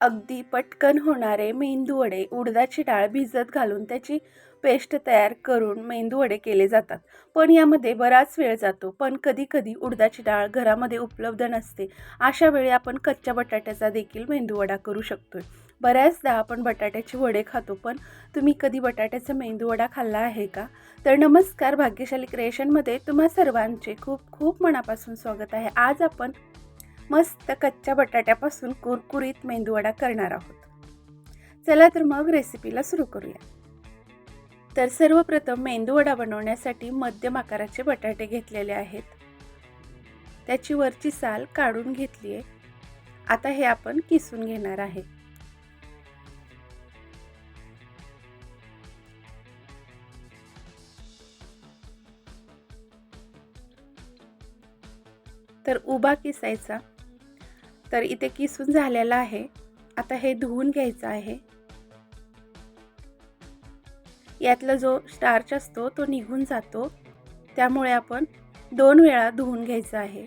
अगदी पटकन होणारे मेंदूवडे उडदाची डाळ भिजत घालून त्याची पेस्ट तयार करून मेंदूवडे केले जातात. पण यामध्ये बराच वेळ जातो. पण कधीकधी उडदाची डाळ घरामध्ये उपलब्ध नसते. अशा वेळी आपण कच्च्या बटाट्याचा देखील मेंदूवडा करू शकतो बऱ्याचदा आपण बटाट्याचे वडे खातो पण तुम्ही कधी बटाट्याचा मेंदूवडा खाल्ला आहे का? तर नमस्कार भाग्यशाली क्रिएशनमध्ये तुम्हा सर्वांचे खूप खूप मनापासून स्वागत आहे. आज आपण मस्त कच्च्या बटाट्यापासून कुरकुरीत मेंदूवडा करणार आहोत. चला तर मग रेसिपीला सुरू करूया. तर सर्वप्रथम मेंदूवडा बनवण्यासाठी मध्यम आकाराचे बटाटे घेतलेले आहेत. त्याची वरची साल काढून घेतली आहे. आता हे आपण किसून घेणार आहे. तर उभा किसायचा. तर इथे किसून झालेला आहे. आता हे धुवून घ्यायचं आहे. यातला जो स्टार्च असतो तो निघून जातो. त्यामुळे आपण दोन वेळा धुवून घ्यायचं आहे.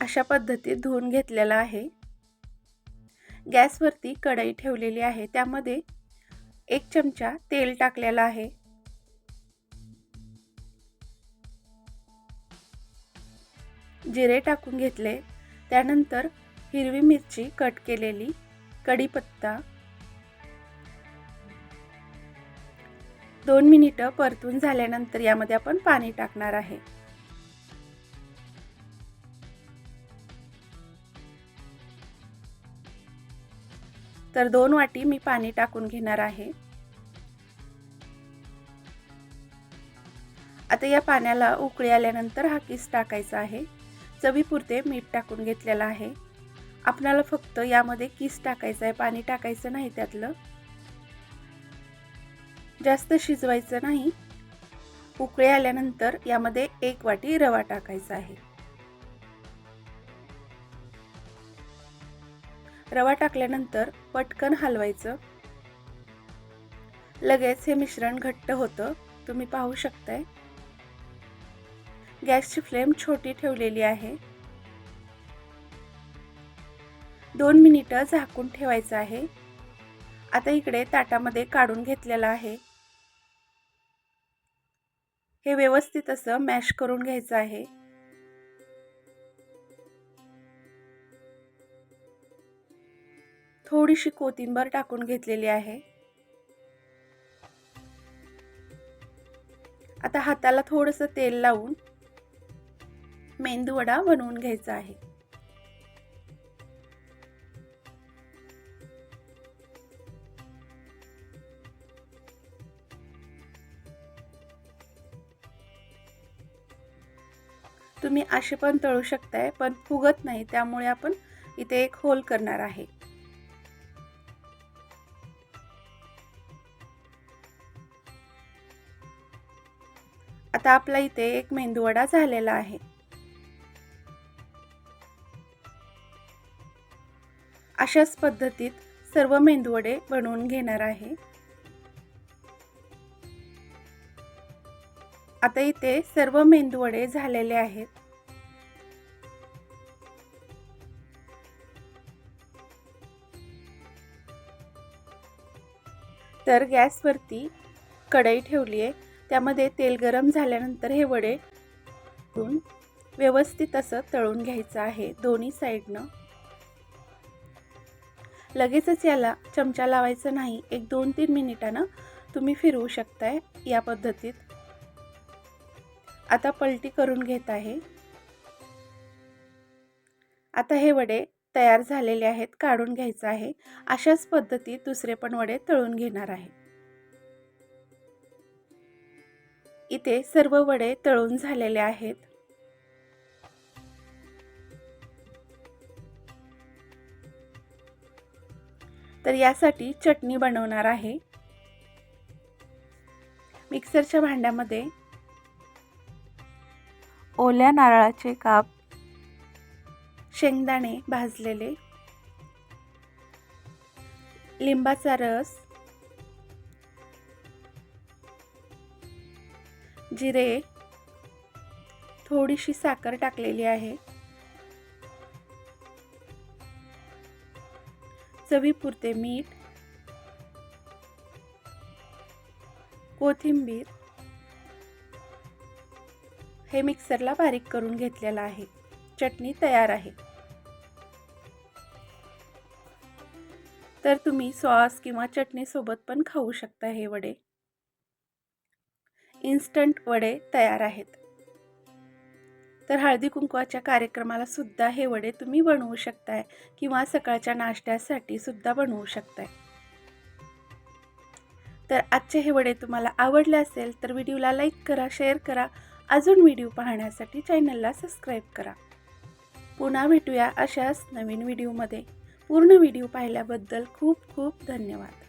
अशा पद्धतीत धुवून घेतलेला आहे. गॅसवरती कढई ठेवलेली आहे. त्यामध्ये एक चमचा तेल टाकलेला आहे. जिरे टाकून घेतले. त्यानंतर हिरवी मिरची कट केलेली. कढीपत्ता. दोन मिनिटं परतून झाल्यानंतर यामध्ये आपण पाणी टाकणार आहे. तर दोन वाटी मी पाणी टाकून घेणार आहे. आता या पाण्याला उकळी आल्यानंतर हा किस टाकायचा आहे. चवीपुरते मीठ टाकून घेतलेलं आहे. आपणाला फक्त यामध्ये किस टाकायचं आहे पाणी टाकायचं नाही त्यातलं. जास्त शिजवायचं नाही. उकळी आल्यानंतर यामध्ये एक वाटी रवा टाकायचा आहे. रवा टाकल्यानंतर पटकन हलवायचं. लगेच हे मिश्रण घट्ट होतं. तुम्ही पाहू शकताय. गॅसची फ्लेम छोटी ठेवलेली आहे. दोन मिनिटं झाकून ठेवायचं आहे. आता इकडे ताटामध्ये काढून घेतलेलं आहे. हे व्यवस्थित असं मॅश करून घ्यायचं आहे. थोडीशी कोथिंबर टाकून घेतलेली आहे. आता हाताला थोडंसं तेल लावून मेंदूवडा बनवून घ्यायचा आहे. तुम्ही असे पण तळू शकताय पण फुगत नाही त्यामुळे आपण इथे एक होल करणार आहे. आता आपला इथे एक मेंदूवडा झालेला आहे. अशाच पद्धतीत सर्व मेंदूवडे बनवून घेणार आहे. आता इथे सर्व मेंदूवडे झालेले आहेत. तर गॅसवरती कढई ठेवली आहे त्यामध्ये तेल गरम झाल्यानंतर हे वडे व्यवस्थित असं तळून घ्यायचं आहे दोन्ही साईडनं. लगेचच याला चमचा लावायचा नाही एक दोन तीन मिनिटानं तुम्ही फिरवू शकताय या पद्धतीत. आता पलटी करून घेत आहे. आता हे वडे तयार झालेले आहेत काढून घ्यायचं आहे. अशाच पद्धतीत दुसरे पण वडे तळून घेणार आहे. इथे सर्व वडे तळून झालेले आहेत. तर यासाठी चटणी बनवणार आहे. मिक्सरच्या भांड्यामध्ये ओल्या नारळाचे काप शेंगदाणे भाजलेले लिंबाचा रस जिरे थोडीशी साखर टाकलेली आहे. चवीपुरते मीठ कोथिंबीर हे मिक्सरला बारीक करून घेतलेलं आहे. चटणी तयार आहे. तर तुम्ही सॉस किंवा चटणीसोबत पण खाऊ शकता हे वडे. इन्स्टंट वडे तयार आहेत. तर हळदी कुंकवाच्या कार्यक्रमाला सुद्धा हे वडे तुम्ही बनवू शकताय किंवा सकाळच्या नाश्त्यासाठी सुद्धा बनवू शकताय. तर आजचे हे वडे तुम्हाला आवडले असेल तर व्हिडिओला लाईक करा शेअर करा. अजून व्हिडिओ पाहण्यासाठी चॅनलला सबस्क्राईब करा. पुन्हा भेटूया अशाच नवीन व्हिडिओमध्ये. पूर्ण व्हिडिओ पाहिल्याबद्दल खूप खूप धन्यवाद.